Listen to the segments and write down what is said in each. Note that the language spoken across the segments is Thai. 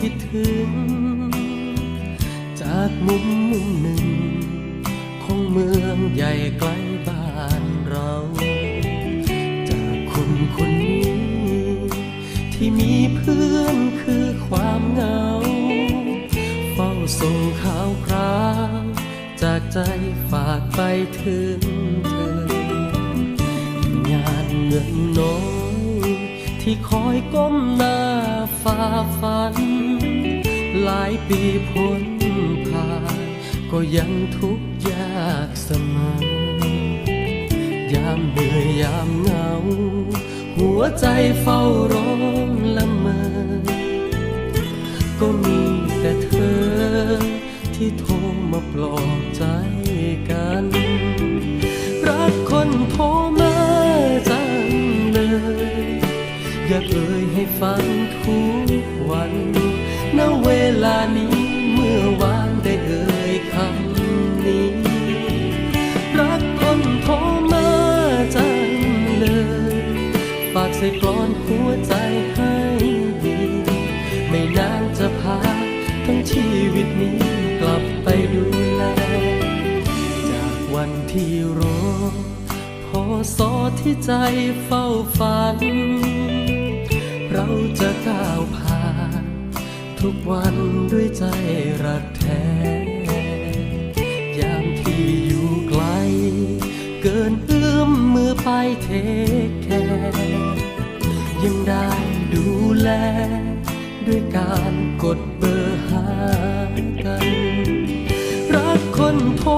คิดถึง จากมุมมุมหนึ่ง ของเมืองใหญ่ไกลบ้านเรา จากคนคนนี้ ที่มีเพื่อนคือความเหงา เฝ้าส่งข่าวคราว จากใจฝากไปถึงเธองานเงินน้อยที่คอยก้มหน้า ฝ่าฟัน หลายปีพ้นผ่าน ก็ยังทุกข์ยากเสมอยามเหนื่อยยามเหงา หัวใจเฝ้าร้องละเมอ ก็มีแต่เธอที่โทรมาปลอบใจ ที่รอพอสอที่ใจเฝ้าฝัน เราจะก้าวผ่าน ทุกวันด้วยใจรักแท้ ยามที่อยู่ไกล เกินเอื้อมมือไปเทคแคร์ยังได้ดูแล ด้วยการกดเบอร์หากัน รักคนโทร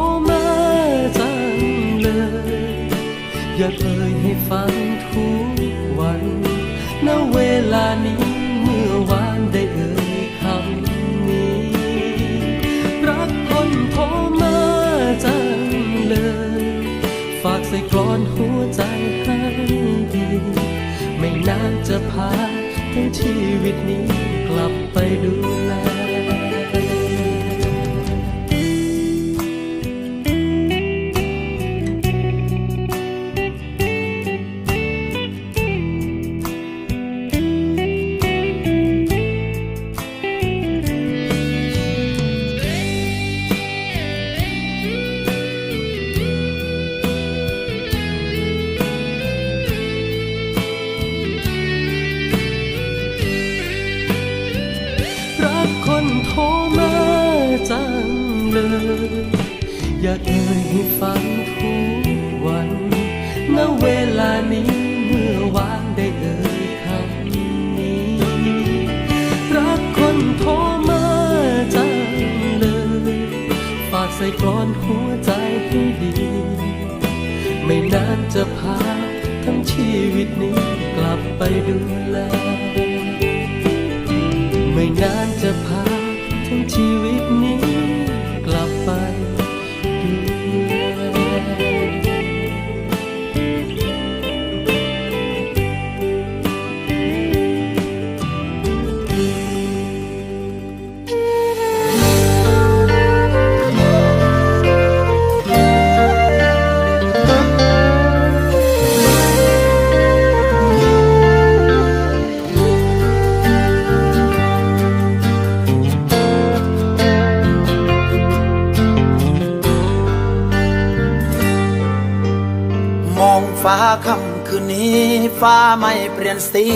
ตนี้กลับไปดูแล อนหัวใจให้ดี ไม่นานจะพาทั้งชีวิตนี้กลับไปดูแล ไม่นานจะพาทั้งชีวิตนี้ ยนสี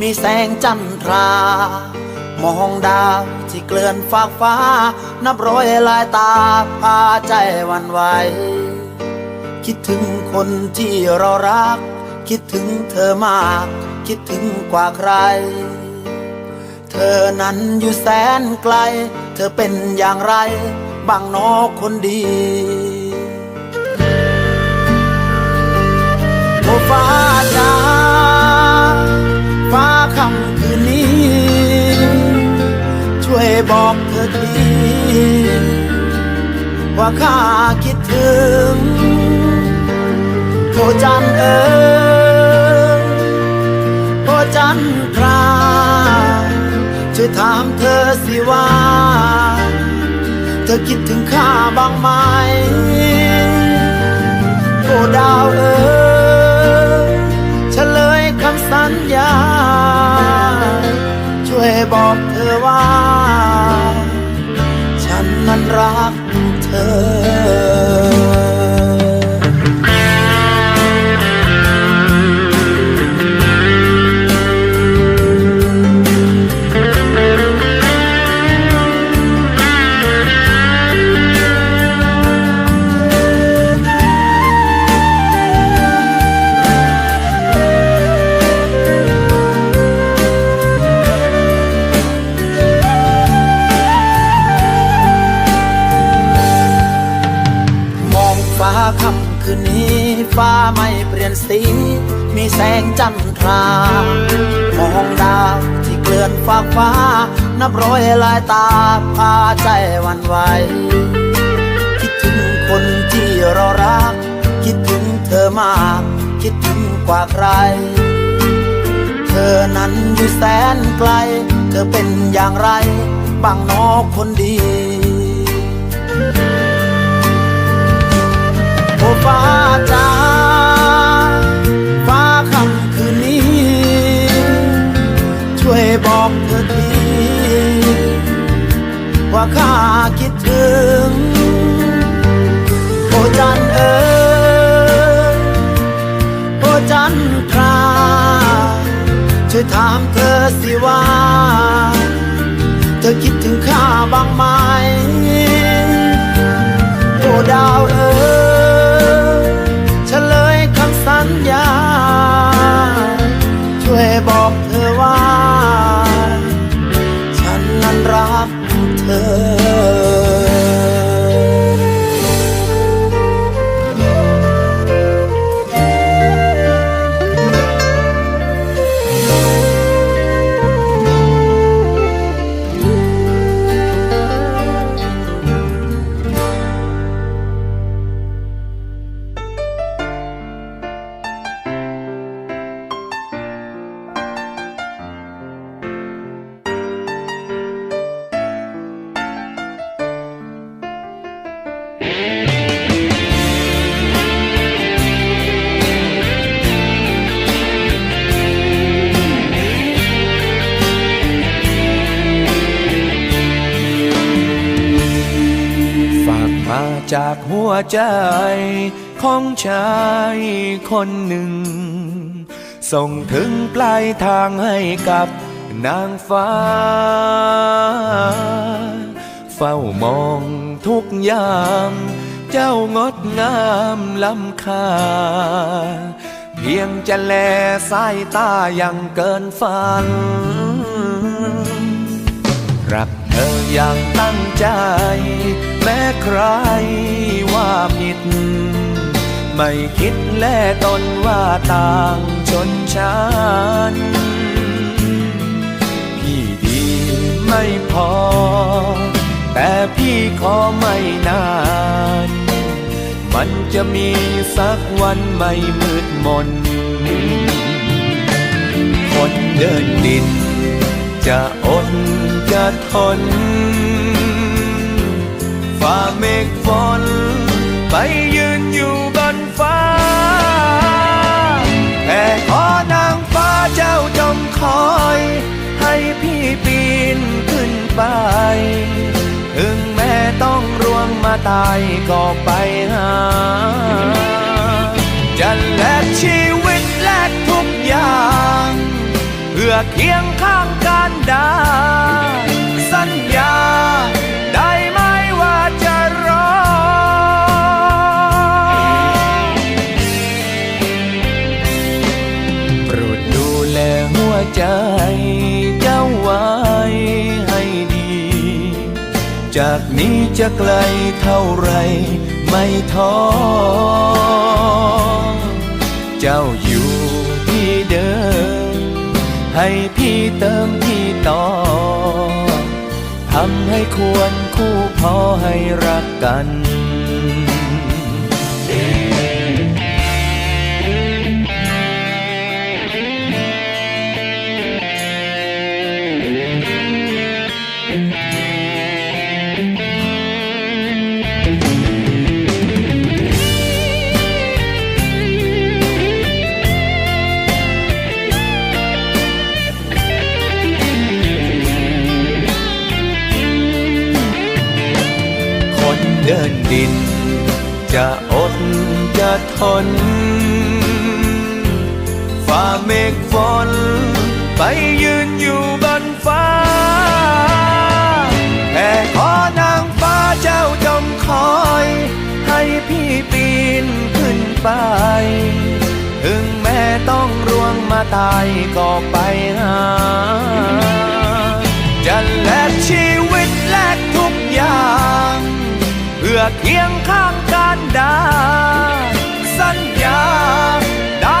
มีแสงจันทรา มองดาวที่เกลื่อนฟากฟ้า นับร้อยลายตาพาใจวันไหว คิดถึงคนที่เรารัก คิดถึงเธอมาก คิดถึงกว่าใคร เธอนั้นอยู่แสนไกล เธอเป็นอย่างไร บางนอคนดีโอฟ้าจ้า ค่ำคืนนี้ ช่วยบอกเธอทีว่าข้าคิดถึงโอจันเอ๋ยโอจันทราช่วยถามเธอสิว่า เธอคิดถึงข้าบ้างไหมโอ้ดาวเอ๋ยเฉลยคำสัญญา บอกเธอว่า ฉันนั้นรักเธอ สี มีแสงจันทรามองดาวที่เกลื่อนฟากฟ้า นับร้อยลายตาพาใจวันไหวคิดถึงคนที่เรารัก คิดถึงเธอมาก คิดถึงกว่าใคร เธอนั้นอยู่แสนไกล เธอเป็นอย่างไร บางนอกคนดีโอ้ฟ้าจ้า ว่าข้าคิดถึง โอจันเอ๋ยโอจันทราช่วยถามเธอสิว่า เธอคิดถึงข้าบ้างไหม โอดาวเอ๋ย ใจของชายคนหนึ่ง ส่งถึงปลายทางให้กับนางฟ้า เฝ้ามองทุกอย่างเจ้างดงามล้ำค่า เพียงจะแลสายตายังเกินฝัน รักเธออย่างตั้งใจ แม้ใคร ผิด ไม่คิดแลตนว่าต่างชนชั้นพี่ดีไม่พอ แต่พี่ขอไม่นาน มันจะมีสักวันไม่มืดมน คนเดินดิน จะอดจะทนฝ่าเมฆฝน ไปยืนอยู่บนฟ้า แต่ขอนางฟ้าเจ้าจงคอย ให้พี่ปีนขึ้นไป ถึงแม้ต้องร่วงมาตายก็ไปหา จะแลกชีวิตแลกทุกอย่าง เพื่อเคียงข้างกัน จะไกลเท่าไรไม่ท้อ เจ้าอยู่ที่เดิม ให้พี่เติมพี่ต่อ ทำให้ควรคู่พอให้รักกัน「 ฝ่าเมฆฝน ไปยืนอยู่บนฟ้า แค่ขอนางฟ้าเจ้าจงคอย ให้พี่ปีนขึ้นไป ถึงแม้ต้องร่วงมาตายก็ไปหา จะแลกชีวิตแลกทุกอย่าง เพื่อเคียงข้างกันดาสัญญาได้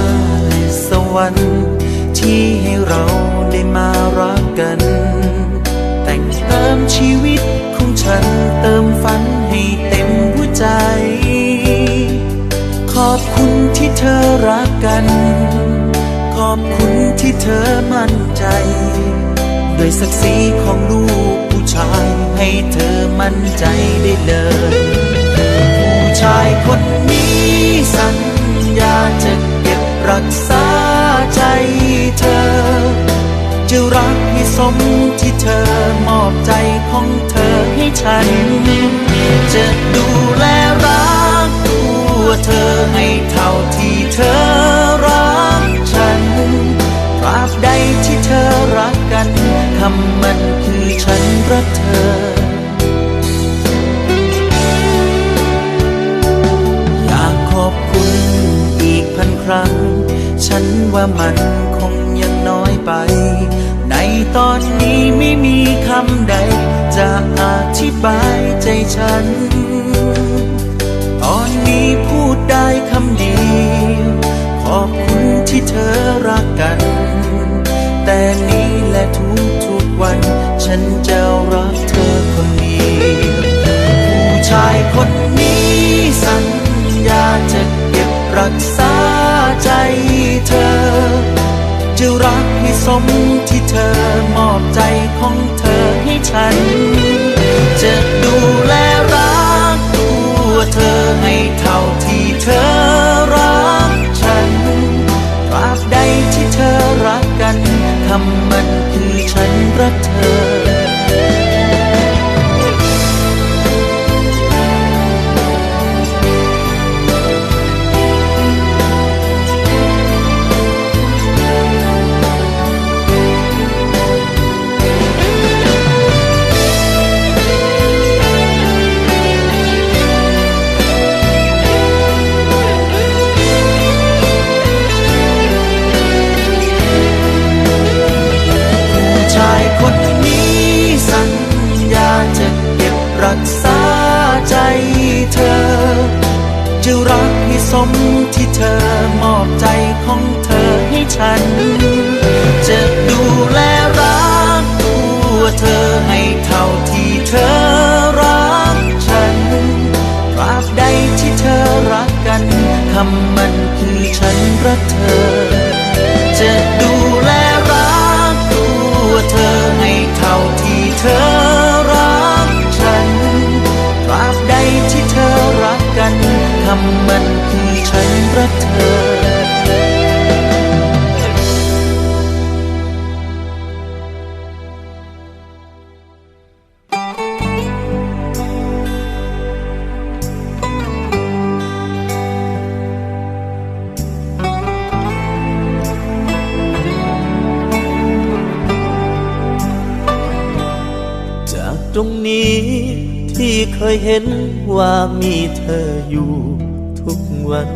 วรรค์ที่ให้เราได้มารักกัน แต่งเติมชีวิตของฉันเติมฝันให้เต็มหัวใจ ขอบคุณที่เธอรักกัน ขอบคุณที่เธอมั่นใจด้วยศักดิ์ศรีของลูกผู้ชายให้เธอมั่นใจได้เลยผู้ชายคนนี้สัญญาจะเก็บรักษา เธอ จะรักให้สมที่เธอมอบใจของเธอให้ฉัน จะดูแลรักตัวเธอให้เท่าที่เธอรักฉันตราบใดที่เธอรักกันคำมันคือฉันรักเธออยากขอบคุณอีกพันครั้ง ฉันว่ามันคง ตอนนี้ไม่มีคำใด จะอธิบายใจฉัน ตอนนี้พูดได้คำเดียวขอบคุณที่เธอรักกัน แต่นี้และทุกทุกๆวันฉันจะ จะรักให้สมที่เธอมอบใจของเธอให้ฉัน จะดูแลรักตัวเธอให้เท่าที่เธอ สมที่เธอมอบใจของเธอให้ฉัน จะดูแลรักตัวเธอให้เท่าที่เธอรักฉันตราบใดที่เธอรักกันคำมันคือฉันรักเธอ ยเห็นว่ามีเธออยู่ทุกวัน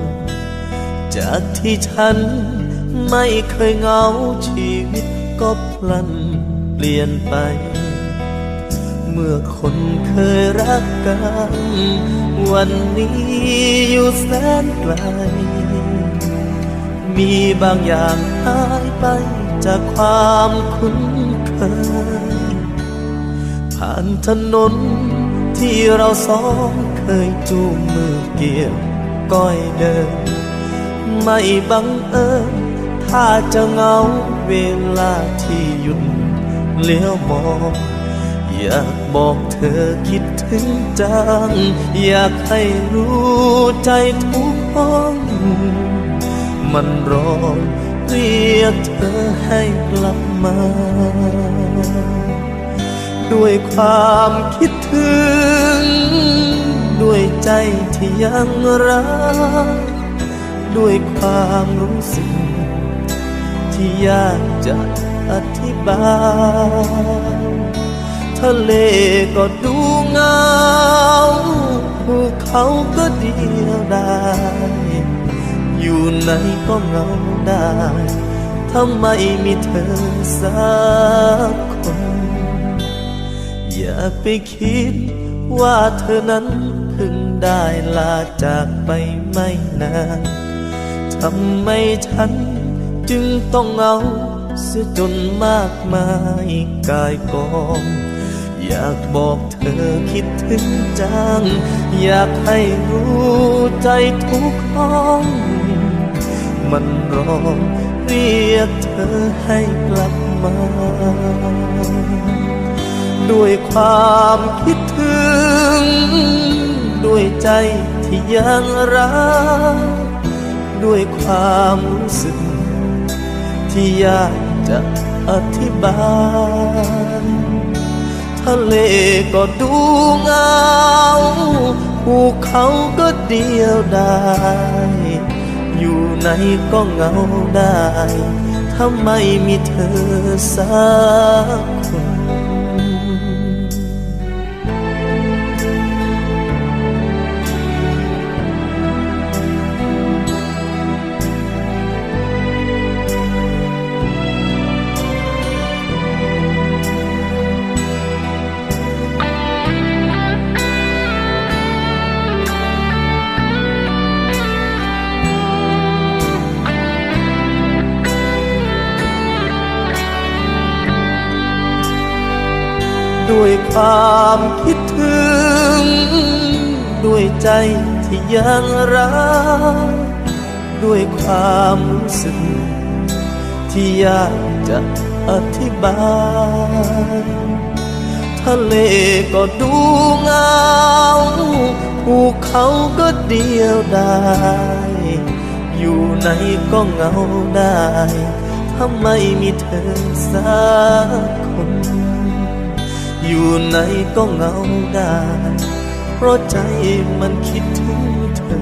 จากที่ฉันไม่เคยเหงาชีวิตก็พลันเปลี่ยนไป เมื่อคนเคยรักกัน วันนี้อยู่แสนไกล มีบางอย่างหายไปจากความคุ้นเคยผ่านถนน ที่เราสองเคยจูงมือเกี่ยวก้อยเดิน ไม่บังเอิญถ้าจะเงาเวลาที่หยุดเลี้ยวมองอยากบอกเธอคิดถึงจัง อยากให้รู้ใจทุกห้อง มันร้องเรียกเธอให้กลับมา ด้วยความคิดถึง ด้วยใจที่ยังรัก ด้วยความรู้สึก ที่ยากจะอธิบาย ทะเลก็ดูเงาภูเขาก็เดียวดายอยู่ไหนก็เงาได้ทำไมมีเธอสักคน อย่าไปคิด ว่าเธอนั้นเพิ่งได้ลาจากไปไม่นานทำไมฉันจึงต้องเอาเสียจนมากมายกายกองอยากบอกเธอคิดถึงจัง อยากให้รู้ใจทุกห้อง มันร้องเรียกเธอให้กลับมา ด้วยความคิดถึง ด้วยใจที่ยังรัก ด้วยความรู้สึก ที่ยากจะอธิบาย ทะเลก็ดูเหงาภูเขาก็เดียวดายอยู่ไหนก็เหงาได้ ถ้าไม่มีเธอสักคน ความคิดถึง ด้วยใจที่ยังรัก ด้วยความรู้สึก ที่ยากจะอธิบาย ทะเลก็ดูเงาภูเขาก็เดียวดายอยู่ไหนก็เหงาได้ ถ้าไม่มีเธอสักคน อยู่ไหนก็เหงาได้ เพราะใจมันคิดถึงเธอ